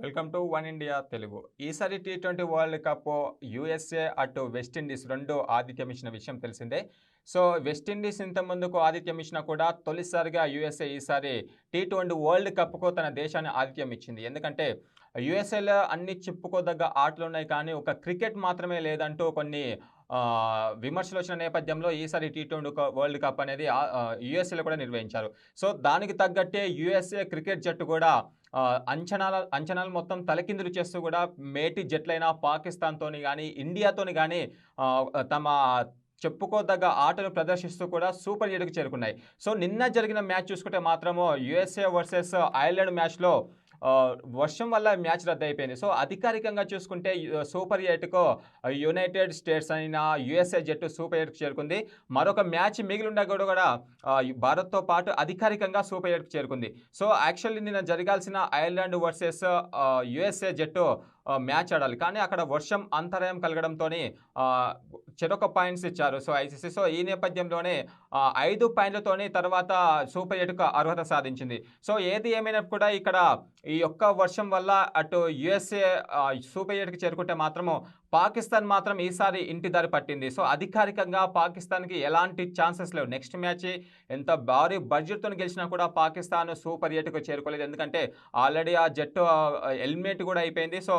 Welcome to one India Telugu. ఈసారి T twenty world cup USA అటు West Indies రెండు ఆధిక్యం ఇచ్చిన విషయం తెలిసిందే. సో వెస్టిండీస్ ఇంత ముందుకు ఇచ్చినా కూడా తొలిసారిగా యూఎస్ఏ ఈసారి టీ ట్వంటీ వరల్డ్ కప్కు తన దేశాన్ని ఆధిక్యం ఇచ్చింది. ఎందుకంటే యూఎస్ఏలో అన్ని చెప్పుకోదగ్గ ఆటలు ఉన్నాయి కానీ ఒక క్రికెట్ మాత్రమే లేదంటూ కొన్ని విమర్శలు వచ్చిన నేపథ్యంలో ఈసారి టీ ట్వంటీ వరల్డ్ కప్ అనేది యూఎస్ఏలో కూడా నిర్వహించారు. సో దానికి తగ్గట్టే యూఎస్ఏ క్రికెట్ జట్టు కూడా అంచనాల అంచనాలు మొత్తం తలకిందులు చేస్తూ కూడా మేటి జట్లైన పాకిస్తాన్తోని కానీ ఇండియాతోని కానీ తమ చెప్పుకోదగ్గ ఆటలు ప్రదర్శిస్తూ కూడా సూపర్ ఏడుకు చేరుకున్నాయి. సో నిన్న జరిగిన మ్యాచ్ చూసుకుంటే మాత్రము యుఎస్ఏ వర్సెస్ ఐర్లాండ్ మ్యాచ్లో వర్షం వల్ల మ్యాచ్ రద్దు అయిపోయింది సో అధికారికంగా చూసుకుంటే సూపర్ ఎయిట్కు యునైటెడ్ స్టేట్స్ అయిన యుఎస్ఏ జట్టు సూపర్ ఎయిట్కు చేరుకుంది. మరొక మ్యాచ్ మిగిలి కూడా కూడా భారత్తో పాటు అధికారికంగా సూపర్ ఎయిట్కు చేరుకుంది. సో యాక్చువల్లీ నిన్న జరగాల్సిన ఐర్లాండ్ వర్సెస్ యుఎస్ఏ జట్టు మ్యాచ్ ఆడాలి. కానీ అక్కడ వర్షం అంతరాయం కలగడంతో చెరొక పాయింట్స్ ఇచ్చారు. So ICC. సో ఈ నేపథ్యంలోనే ఐదు పాయింట్లతోని తర్వాత సూపర్ ఎయిట్కు అర్హత సాధించింది. సో ఏది ఏమైనా కూడా ఇక్కడ ఈ యొక్క వర్షం వల్ల అటు యుఎస్ఏ సూపర్ ఎయిట్కి చేరుకుంటే మాత్రము పాకిస్తాన్ మాత్రం ఈసారి ఇంటి దారి పట్టింది. సో అధికారికంగా పాకిస్తాన్కి ఎలాంటి ఛాన్సెస్ లేవు. నెక్స్ట్ మ్యాచ్ ఎంత భారీ బడ్జెట్తో గెలిచినా కూడా పాకిస్తాన్ సూపర్ ఎయిట్కు చేరుకోలేదు. ఎందుకంటే ఆల్రెడీ ఆ జట్టు ఎలిమినేట్ కూడా అయిపోయింది. సో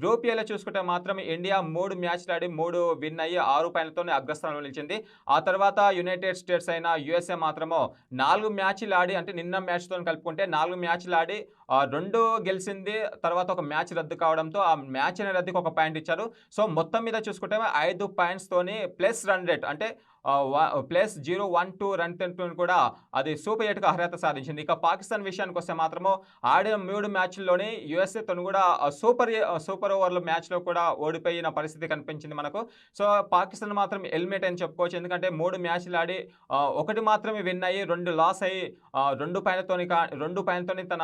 గ్రూప్ ఏలో చూసుకుంటే మాత్రం ఇండియా మూడు మ్యాచ్లు ఆడి మూడు విన్ అయ్యి ఆరు పాయింట్లతోనే అగ్రస్థానంలో నిలిచింది. ఆ తర్వాత యునైటెడ్ స్టేట్స్ అయిన యుఎస్ఏ మాత్రము నాలుగు మ్యాచ్లు ఆడి అంటే నిన్న మ్యాచ్తో కలుపుకుంటే నాలుగు మ్యాచ్లు ఆడి రెండు గెలిచింది. తర్వాత ఒక మ్యాచ్ రద్దు కావడంతో ఆ మ్యాచ్ అనే రద్దుకి ఒక పాయింట్ ఇచ్చారు. సో మొత్తం మీద చూసుకుంటే ఐదు పాయింట్స్తోని ప్లస్ రన్ రేట్. అంటే plus zero one two run rate కూడా అది సూపర్ ఎయిట్గా అర్హత సాధించింది. ఇక పాకిస్తాన్ విషయానికి వస్తే మాత్రము ఆడిన మూడు మ్యాచ్ల్లోనే యుఎస్ఏ తను కూడా సూపర్ సూపర్ ఓవర్ల మ్యాచ్లో కూడా ఓడిపోయిన పరిస్థితి కనిపించింది మనకు. సో పాకిస్తాన్ మాత్రం ఎలిమినేట్ అని చెప్పుకోవచ్చు. ఎందుకంటే మూడు మ్యాచ్లు ఆడి ఒకటి మాత్రమే విన్ అయ్యి రెండు లాస్ అయ్యి రెండు పైనతోని రెండు పైనతోనే తన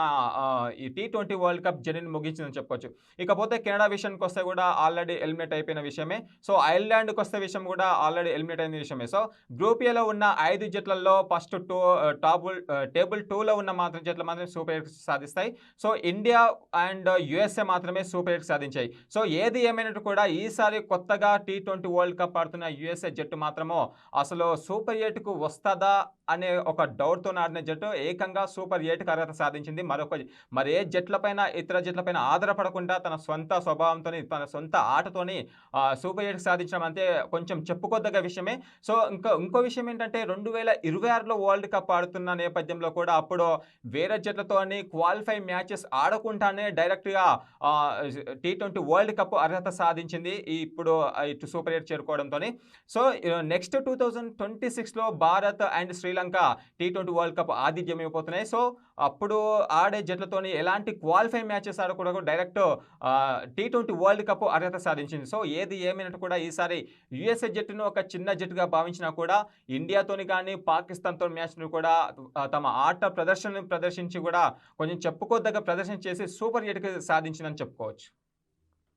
ఈ టీ ట్వంటీ వరల్డ్ కప్ జర్నీని ముగించిందని చెప్పుకోవచ్చు. ఇకపోతే కెనడా విషయానికి వస్తే కూడా ఆల్రెడీ ఎలిమినేట్ అయిపోయిన విషయమే. సో ఐర్లాండ్కి వస్తే విషయం కూడా ఆల్రెడీ ఎలిమినేట్ అయిన విషయమే. సో గ్రూప్ ఏలో ఉన్న ఐదు జట్లలో ఫస్ట్ టూ టాబుల్ టేబుల్ టూలో ఉన్న మాత్రం జట్లు మాత్రమే సూపర్ ఎయిట్ సాధిస్తాయి. సో ఇండియా అండ్ యుఎస్ఏ మాత్రమే సూపర్ ఎయిట్ సాధించాయి. సో ఏది ఏమైనట్టు కూడా ఈసారి కొత్తగా టీ ట్వంటీ వరల్డ్ కప్ ఆడుతున్న యుఎస్ఏ జట్టు మాత్రము అసలు సూపర్ ఎయిట్కు వస్తుందా అనే ఒక డౌట్తో ఆడిన జట్టు ఏకంగా సూపర్ ఎయిట్కి అర్హత సాధించింది. మరొక మరి ఏ జట్లపైన ఇతర జట్లపైన ఆధారపడకుండా తన సొంత స్వభావంతో తన సొంత ఆటతోని సూపర్ ఎయిట్ సాధించడం అంటే కొంచెం చెప్పుకోదగ్గ విషయమే. సో ఇంకా ఇంకో విషయం ఏంటంటే రెండు వేల ఇరవై ఆరులో వరల్డ్ కప్ ఆడుతున్న నేపథ్యంలో కూడా అప్పుడు వేరే జట్లతోని క్వాలిఫై మ్యాచెస్ ఆడకుండానే డైరెక్ట్గా టీ ట్వంటీ వరల్డ్ కప్ అర్హత సాధించింది ఇప్పుడు ఇటు super eight చేరుకోవడంతో so next two thousand twenty సిక్స్లో Bharat and Sri Lanka T twenty world cup ఆతిథ్యం సో అప్పుడు ఆడే జట్లతోని ఎలాంటి క్వాలిఫై మ్యాచెస్ ఆడకూడదు direct T twenty world cup అర్హత సాధించింది. సో ఏది ఏమైనట్టు కూడా ఈసారి యుఎస్ఏ జట్టును ఒక చిన్న జట్టుగా భావించినా కూడా ఇండియాతోని కానీ పాకిస్తాన్తో మ్యాచ్ను కూడా తమ ఆట ప్రదర్శనను ప్రదర్శించి కూడా కొంచెం చెప్పుకోదగ్గ ప్రదర్శన చేసి సూపర్ ఎయిట్కి సాధించిందని చెప్పుకోవచ్చు.